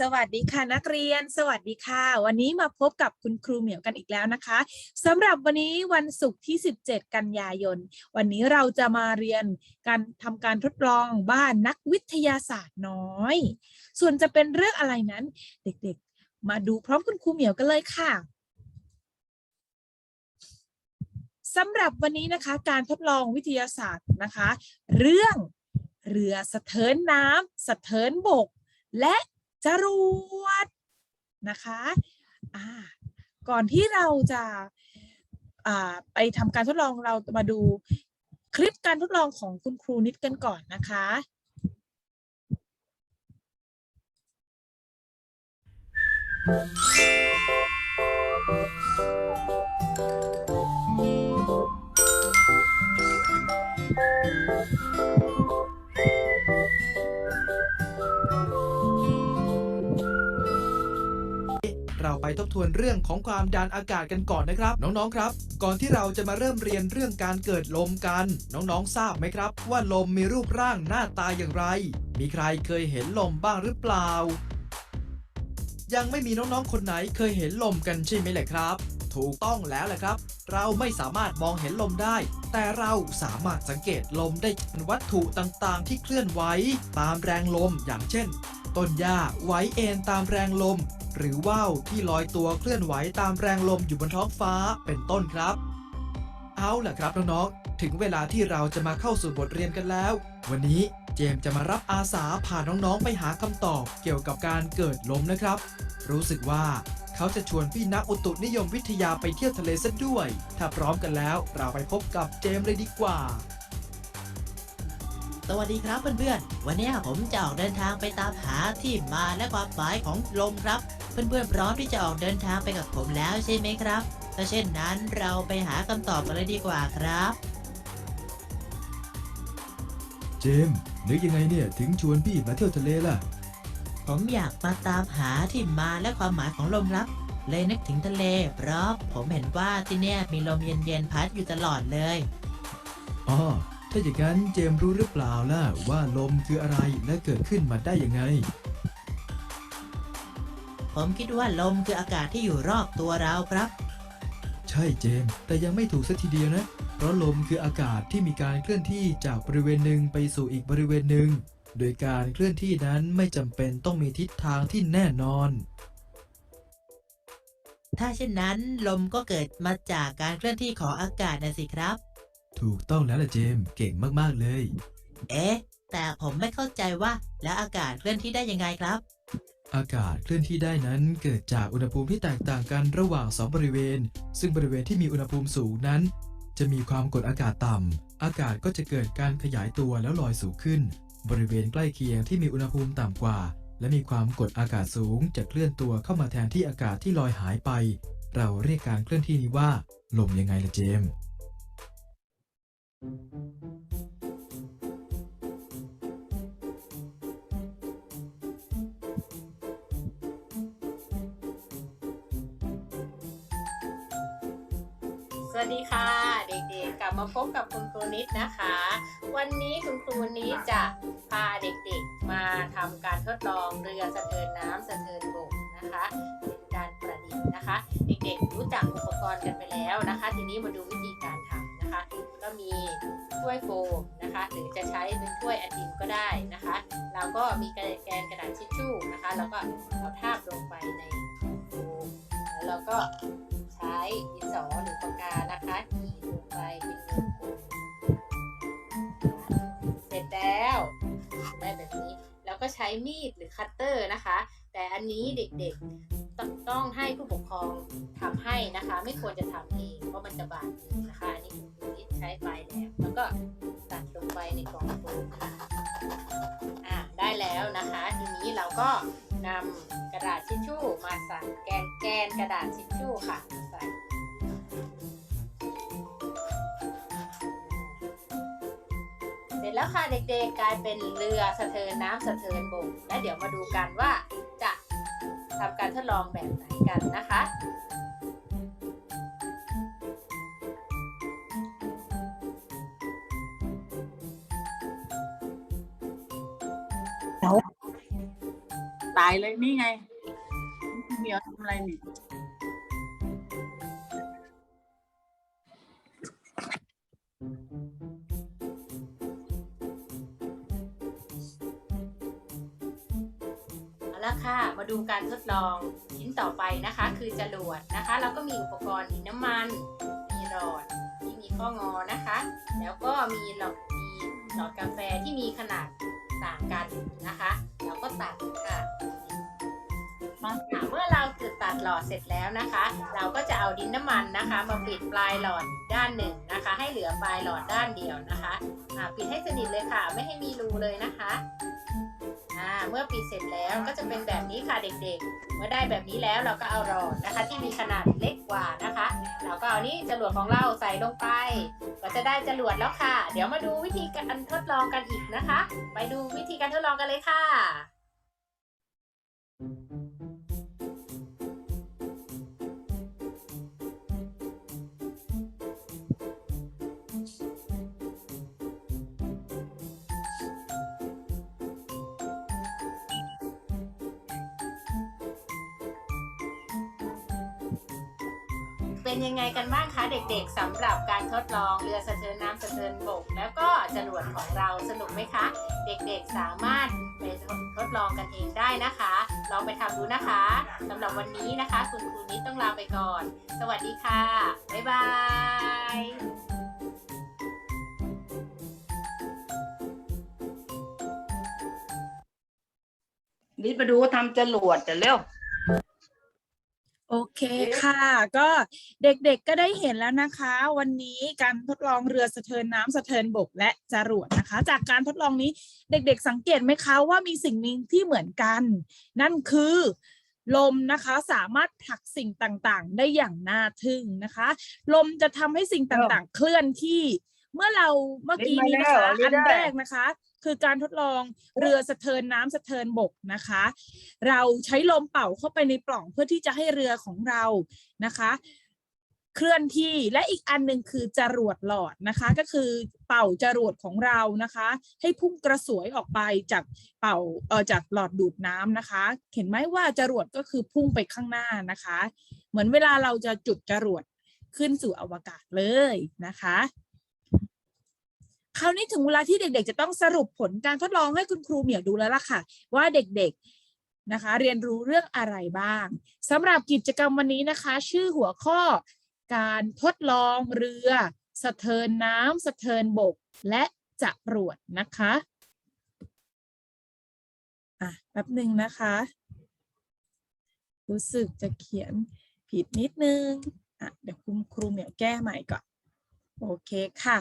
สวัสดีค่ะนักเรียน สวัสดีค่ะ วันนี้มาพบกับคุณครูเหมียวกันอีกแล้วนะคะสำหรับวันนี้วันศุกร์ที่ 17 กันยายน วันนี้เราจะมาเรียนการทำการทดลองบ้านนักวิทยาศาสตร์น้อย ส่วนจะเป็นเรื่องอะไรนั้น เด็กๆ มาดูพร้อมคุณครูเหมียวกันเลยค่ะสำหรับวันนี้นะคะ การทดลองวิทยาศาสตร์นะคะ เรื่องเรือสะเทินน้ำสะเทินบก และ จรวดนะคะอ่าก่อนที่เราจะอ่าไปทำการทดลองเรามาดูคลิปการทดลองของคุณครูนิดกันก่อนนะคะเร ทวนเรื่องของความดันอากาศกันก่อนนะครับ น้องๆครับ ก่อนที่เราจะมาเริ่มเรียนเรื่องการเกิดลมกัน น้องๆทราบไหมครับ ว่าลมมีรูปร่างหน้าตาอย่างไร มีใครเคยเห็นลมบ้างหรือเปล่า ยังไม่มีน้องๆคนไหนเคยเห็นลมกันใช่ไหมแหละครับ ถูกต้องแล้วแหละครับ เราไม่สามารถมองเห็นลมได้ แต่เราสามารถสังเกตลมได้จากวัตถุต่างๆ ที่เคลื่อนไหวตามแรงลมอย่างเช่นต้นหญ้าไหวเอ็นตามแรงลม หรือว่าวที่ลอยตัวเคลื่อนไหวตามแรงลมอยู่บนท้องฟ้าเป็นต้นครับ เอาล่ะครับน้องๆถึงเวลาที่เราจะมาเข้าสู่บทเรียนกันแล้ว วันนี้เจมส์จะมารับอาสาพาน้องๆไปหาคำตอบเกี่ยวกับการเกิดลมนะครับ รู้สึกว่าเขาจะชวนพี่นักอุตุนิยมวิทยาไปเที่ยวทะเลซะด้วย ถ้าพร้อมกันแล้วเราไปพบกับเจมส์เลยดีกว่าสวัสดีครับเพื่อนๆ วันนี้ผมจะออกเดินทางไปตามหาที่มาและความหมายของลมครับ เพื่อนๆพร้อมที่จะออกเดินทางไปกับผมแล้วใช่ไหมครับ ถ้าเช่นนั้นเราไปหาคำตอบกันเลยดีกว่าครับ เจมส์นึกยังไงเนี่ยถึงชวนพี่มาเที่ยวทะเลล่ะ ผมอยากมาตามหาที่มาและความหมายของลมครับ เลยนึกถึงทะเล เพราะผมเห็นว่าที่เนี่ยมีลมเย็นๆพัดอยู่ตลอดเลย อ๋อ ถ้าอย่างนั้นเจมส์รู้หรือเปล่าล่ะว่าลมคืออะไรและเกิดขึ้นมาได้ยังไง ผมคิดว่าลมคืออากาศที่อยู่รอบตัวเราครับ ใช่เจมส์แต่ยังไม่ถูกสักทีเดียวนะ เพราะลมคืออากาศที่มีการเคลื่อนที่จากบริเวณหนึ่งไปสู่อีกบริเวณหนึ่ง โดยการเคลื่อนที่นั้นไม่จำเป็นต้องมีทิศทางที่แน่นอน ถ้าเช่นนั้นลมก็เกิดมาจากการเคลื่อนที่ของอากาศนะสิครับ ถูกต้องแล้วล่ะเจมส์เก่งมากๆเลย เอ๊ะ แต่ผมไม่เข้าใจว่าแล้วอากาศเคลื่อนที่ได้ยังไงครับ อากาศเคลื่อนที่ได้นั้นเกิดจากอุณหภูมิที่แตกต่างกันระหว่างสองบริเวณ ซึ่งบริเวณที่มีอุณหภูมิสูงนั้น จะมีความกดอากาศต่ำ อากาศก็จะเกิดการขยายตัวแล้วลอยสูงขึ้น บริเวณใกล้เคียงที่มีอุณหภูมิต่ำกว่า และมีความกดอากาศสูงจะเคลื่อนตัวเข้ามาแทนที่อากาศที่ลอยหายไป เราเรียกการเคลื่อนที่นี้ว่า ลมยังไงล่ะเจม สวัสดีค่ะเด็กๆกลับมาพบกับคุณครูนิดนะคะ วันนี้คุณครูนิดจะพาเด็กๆมาทำการทดลองเรือสะเทินน้ำสะเทินบกนะคะเป็นการประดิษฐ์นะคะ เด็กๆรู้จักอุปกรณ์กันไปแล้วนะคะ ทีนี้มาดูวิธีการทำนะคะ ก็มีถ้วยโฟมนะคะ หรือจะใช้เป็นถ้วยไอติมก็ได้นะคะแล้วก็มีกระแกนกระดาษทิชชู่นะคะ แล้วก็เอาทาบลงไปในโฟมแล้วเราก็ ใช้ดินสอหรือปากกานะคะขีดลงไปเป็นวงกลมเสร็จแล้วได้แบบนี้แล้วก็ใช้มีดหรือคัตเตอร์นะคะ แต่อันนี้เด็กๆต้องต้องให้ผู้ปกครองทำให้นะคะ ไม่ควรจะทำเองเพราะมันจะบาดมือนะคะอันนี้คุณครูนิดใช้ไปแล้วแล้วก็ตัดลงไปในกล่องโฟมค่ะอะได้แล้วนะคะ ทีนี้เราก็ นำกระดาษทิชชู่มาใส่แกนแกนกระดาษทิชชู่ค่ะใส่เสร็จแล้วค่ะเด็กๆกลายเป็นเรือสะเทินน้ำสะเทินบกและเดี๋ยวมาดูกันว่าจะทำการทดลองแบบไหนกันนะคะ ตายเลยนี่ไงเหมียวทำอะไรนี่เอาละค่ะ มาดูการทดลองชิ้นต่อไปนะคะ คือจรวดนะคะ เราก็มีอุปกรณ์ดินน้ำมัน มีหลอดที่มีข้องอนะคะ แล้วก็มีหลอดมีหลอดกาแฟที่มีขนาด ต่างกันนะคะแล้วก็ตัดค่ะมาค่ะเมื่อเราจุดตัดหลอดเสร็จแล้วนะคะ เราก็จะเอาดินน้ำมันนะคะ มาปิดปลายหลอดอีกด้านหนึ่งนะคะ ให้เหลือปลายหลอดด้านเดียวนะคะอ่าปิดให้สนิทเลยค่ะ ไม่ให้มีรูเลยนะคะอ่าเมื่อปิดเสร็จแล้วก็จะเป็นแบบนี้ค่ะเด็กๆ เมื่อได้แบบนี้แล้วเราก็เอารอนนะคะ ที่มีขนาดเล็กกว่านะคะเราก็เอานี่จรวดของเราใส่ลงไป ก็จะได้จรวดแล้วค่ะ เดี๋ยวมาดูวิธีการทดลองกันอีกนะคะ ไปดูวิธีการทดลองกันเลยค่ะ เป็นยังไงกันบ้างคะเด็กๆสำหรับการทดลองเรือสะเทินน้ำสะเทินบก แล้วก็จรวดของเราสนุกไหมคะ เด็กๆสามารถไปทดลองกันเองได้นะคะ ลองไปทำดูนะคะสำหรับวันนี้นะคะ คุณครูนิดต้องลาไปก่อน สวัสดีค่ะ บ๊ายบายนิดมาดูว่าทำจรวดแต่เร็ว โอเคค่ะ ก็เด็กๆก็ได้เห็นแล้วนะคะ วันนี้การทดลองเรือสะเทินน้ำสะเทินบกและจรวดนะคะ จากการทดลองนี้เด็กๆสังเกตไหมคะว่ามีสิ่งหนึ่งที่เหมือนกัน นั่นคือลมนะคะสามารถผลักสิ่งต่างๆ ได้อย่างน่าทึ่งนะคะ ลมจะทำให้สิ่งต่างๆ เคลื่อนที่ เมื่อเราเมื่อกี้นี้นะคะเล่อันนมาแล้วแรกนะคะ คือการทดลองเรือสะเทินน้ำสะเทินบกนะคะ เราใช้ลมเป่าเข้าไปในปล่องเพื่อที่จะให้เรือของเรานะคะ เคลื่อนที่และอีกอันหนึ่งคือจรวดหลอดนะคะ ก็คือเป่าจรวดของเรานะคะ ให้พุ่งกระสวยออกไปจากเป่าเออจากหลอดดูดน้ำนะคะ เห็นไหมว่าจรวดก็คือพุ่งไปข้างหน้านะคะ เหมือนเวลาเราจะจุดจรวดขึ้นสู่อวกาศเลยนะคะ คราวนี้ถึงเวลาที่เด็กๆ จะต้องสรุปผลการทดลองให้คุณครูเหมียวดูแล้วล่ะค่ะ ว่าเด็กๆนะคะ เรียนรู้เรื่องอะไรบ้างสำหรับกิจกรรมวันนี้นะคะ ชื่อหัวข้อการทดลองเรือ สะเทินน้ำสะเทินบก และจรวดนะคะอะแป๊บหนึ่งนะคะ รู้สึกจะเขียนผิดนิดนึงอะเดี๋ยวคุณครูเหมียวแก้ใหม่ก่อน โอเคค่ะ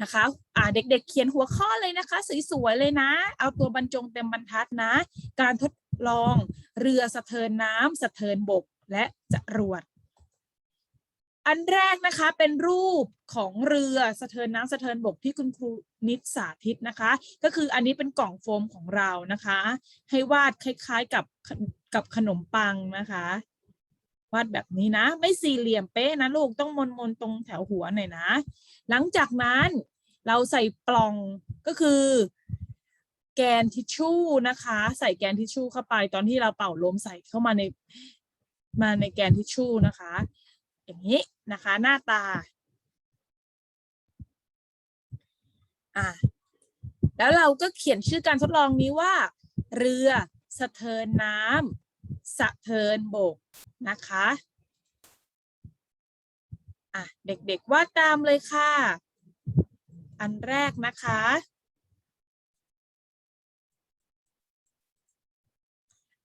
นะคะอ่าเด็กๆ เขียนหัวข้อเลยนะคะ สวยๆ เลยนะ เอาตัวบรรจงเต็มบรรทัดนะ การทดลองเรือสะเทินน้ำสะเทินบกและจรวด อันแรกนะคะเป็นรูปของเรือสะเทินน้ำสะเทินบกที่คุณครูนิดสาธิตนะคะ ก็คืออันนี้เป็นกล่องโฟมของเรานะคะ ให้วาดคล้ายๆกับกับขนมปังนะคะ วาดแบบนี้นะ ไม่สี่เหลี่ยมเป๊ะนะลูกต้องมนๆตรงแถวหัวหน่อยนะ หลังจากนั้นเราใส่ปล่องก็คือ แกนทิชชู่นะคะ ใส่แกนทิชชู่เข้าไป ตอนที่เราเป่าลมใส่เข้ามาในมาในแกนทิชชู่นะคะ อย่างนี้นะคะ หน้าตาอะแล้วเราก็เขียนชื่อการทดลองนี้ว่า เรือสะเทินน้ำ สะเทินบกนะคะอะเด็กๆวาดตามเลยค่ะ อันแรกนะคะ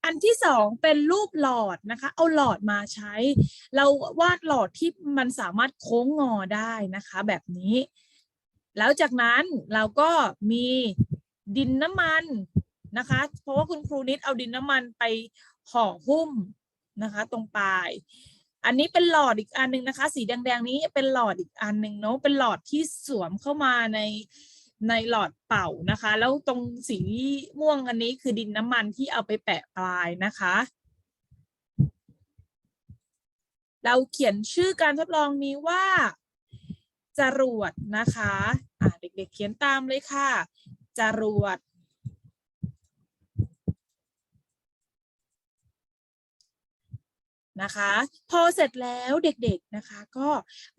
อันที่สองเป็นรูปหลอดนะคะ เอาหลอดมาใช้ เราวาดหลอดที่มันสามารถโค้งงอได้นะคะ แบบนี้ แล้วจากนั้นเราก็มีดินน้ำมันนะคะ เพราะว่าคุณครูนิดเอาดินน้ำมันไป ห่อหุ้มนะคะ ตรงปลาย อันนี้เป็นหลอดอีกอันหนึ่งนะคะ สีแดงๆนี้เป็นหลอดอีกอันหนึ่งเนาะเป็นหลอดที่สวมเข้ามาในในหลอดเป่านะคะ แล้วตรงสีม่วงอันนี้คือดินน้ำมันที่เอาไปแปะปลายนะคะ เราเขียนชื่อการทดลองนี้ว่าจรวดนะคะ อ่าเด็กๆเขียนตามเลยค่ะ จรวด นะคะ พอเสร็จแล้วเด็กๆนะคะก็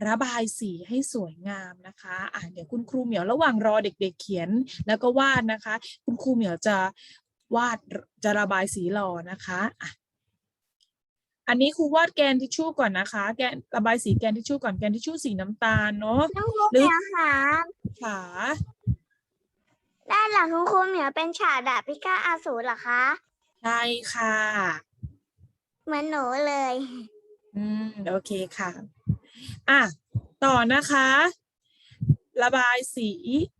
ระบายสีให้สวยงามนะคะอะเดี๋ยวคุณครูเหมียวระหว่างรอเด็ก ๆ เขียนแล้วก็วาดนะคะ คุณครูเหมียวจะวาดจะระบายสีรอนะคะอะอันนี้ครูวาดแกนทิชชู่ก่อนนะคะ แกนระบายสีแกนทิชชู่ก่อนแกนทิชชู่สีน้ำตาลเนาะน้องครูหรือเหมียวค่ะขาด้านหลังคุณครูเหมียวเป็นฉากดาบพิฆาตอสูรเหรอคะใช่ค่ะ เหมือนหนูเลย อืมโอเคค่ะ อะ ต่อนะคะ ระบายสี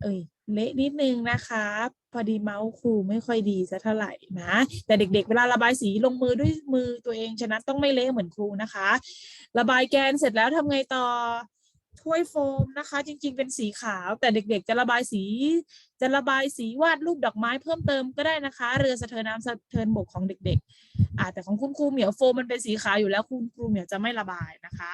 เอ้ยเละนิดนึงนะคะ พอดีเมาส์ครูไม่ค่อยดีสักเท่าไหร่นะ แต่เด็กๆเวลาระบายสีลงมือด้วยมือตัวเองฉะนั้นต้องไม่เละเหมือนครูนะคะ ระบายแกนเสร็จแล้วทำไงต่อ ถ้วยโฟมนะคะ จริง ๆ เป็นสีขาว แต่เด็ก ๆ จะระบายสี จะระบายสีวาดรูปดอกไม้เพิ่มเติมก็ได้นะคะ เรือสะเทินน้ำสะเทินบกของเด็กๆอ่าแต่ของคุณครูเหมียวโฟมมันเป็นสีขาวอยู่แล้วคุณครูเหมียวจะไม่ระบายนะคะ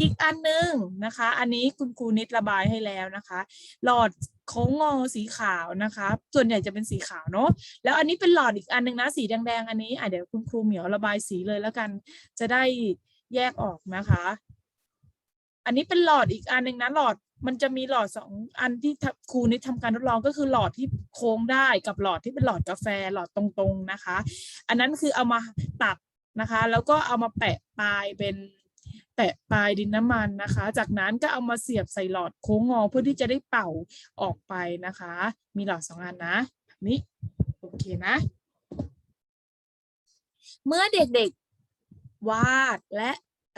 อีกอันหนึงนะคะ อันนี้คุณครูนิดระบายให้แล้วนะคะ หลอดโค้งงอสีขาวนะคะ ส่วนใหญ่จะเป็นสีขาวเนาะแล้วอันนี้เป็นหลอดอีกอันหนึงนะสีแดงๆอันนี้อะเดี๋ยวคุณครูเหมียวระบายสีเลยแล้วกัน จะได้แยกออกนะคะ อันนี้เป็นหลอดอีกอันหนึ่งนะหลอดมันจะมีหลอดสองอันที่ครูนิดทำการทดลองก็คือหลอดที่โค้งได้กับหลอดที่เป็นหลอดกาแฟหลอดตรงๆนะคะ อันนั้นคือเอามาตัดนะคะ แล้วก็เอามาแปะปลายเป็นแปะปลายดินน้ำมันนะคะ จากนั้นก็เอามาเสียบใส่หลอดโค้งงอเพื่อที่จะได้เป่าออกไปนะคะ มีหลอดสองอันนะนี้โอเคนะ เมื่อเด็กๆวาดและ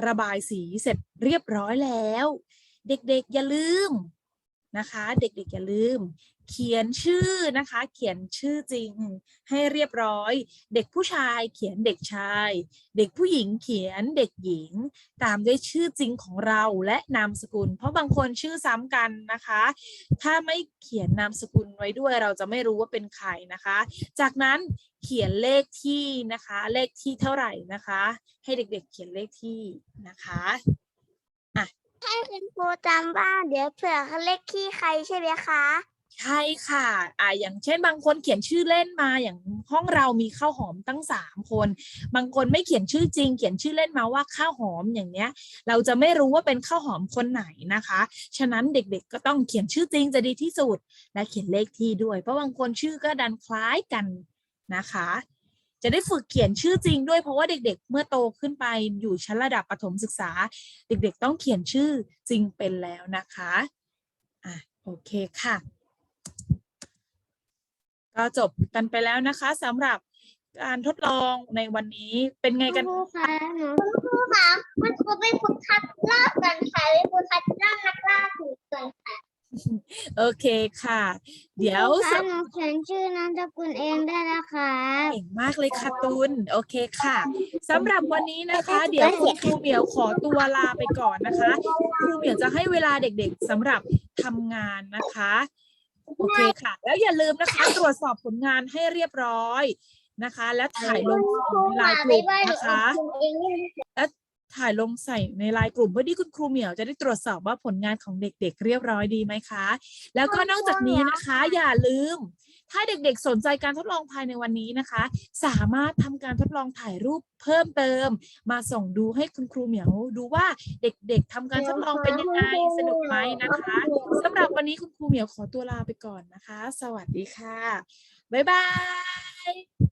ระบายสีเสร็จ เรียบร้อยแล้ว เด็กๆอย่าลืมนะคะ เด็กๆอย่าลืม เขียนชื่อนะคะ เขียนชื่อจริงให้เรียบร้อย เด็กผู้ชายเขียนเด็กชาย เด็กผู้หญิงเขียนเด็กหญิง ตามด้วยชื่อจริงของเราและนามสกุล เพราะบางคนชื่อซ้ำกันนะคะ ถ้าไม่เขียนนามสกุลไว้ด้วยเราจะไม่รู้ว่าเป็นใครนะคะ จากนั้นเขียนเลขที่นะคะ เลขที่เท่าไหร่นะคะ ให้เด็กๆเขียนเลขที่นะคะ ให้คุณครูจำว่าเดี๋ยวเผื่อเขาเลขขี้ใครใช่ไหมคะใช่ค่ะ อ่า อย่างเช่นบางคนเขียนชื่อเล่นมา อย่างห้องเรามีข้าวหอมตั้งสามคน บางคนไม่เขียนชื่อจริง เขียนชื่อเล่นมาว่าข้าวหอมอย่างเนี้ย เราจะไม่รู้ว่าเป็นข้าวหอมคนไหนนะคะ ฉะนั้นเด็กๆก็ต้องเขียนชื่อจริงจะดีที่สุด และเขียนเลขที่ด้วย เพราะบางคนชื่อก็ดันคล้ายกันนะคะ จะได้ฝึกเขียนชื่อจริงด้วยเพราะว่าเด็ก ๆ เมื่อโตขึ้นไปอยู่ชั้นระดับประถมศึกษา เด็ก ๆ ต้องเขียนชื่อจริงเป็นแล้วนะคะอะโอเคค่ะ ก็จบกันไปแล้วนะคะสำหรับการทดลองในวันนี้เป็นไงกันคุณครูคะคุณครูคะคุณครูไปฝึกคัดลอกกันค่ะไปฝึกคัดลอกนักล่าถูกกันค่ะ โอเคค่ะ เดี๋ยวครูสคะหนูเขียนชื่อนามสกุลเองได้แล้วค่ะเก่งมากเลยค่ะตุนโอเคค่ะสำหรับวันนี้นะคะ เดี๋ยวคุณครูเหมียวขอตัวลาไปก่อนนะคะคุณครูเหมียวจะให้เวลาเด็กๆสำหรับทำงานนะคะโอเคค่ะ แล้วอย่าลืมนะคะ ตรวจสอบผลงานให้เรียบร้อยนะคะ และถ่ายลงในไลน์กลุ่มนะคะ ถ่ายลงใส่ในไลน์กลุ่มเพื่อที่คุณครูเหมียวจะได้ตรวจสอบว่าผลงานของเด็กๆ เรียบร้อยดีไหมคะ แล้วก็นอกจากนี้นะคะ อย่าลืม ถ้าเด็กๆ สนใจการทดลองภายในวันนี้นะคะ สามารถทำการทดลองถ่ายรูปเพิ่มเติม มาส่งดูให้คุณครูเหมียวดูว่าเด็กๆทำการทดลองเป็นยังไงสนุกไหมนะคะสำหรับวันนี้คุณครูเหมียวขอตัวลาไปก่อนนะคะ สวัสดีค่ะบ๊ายบาย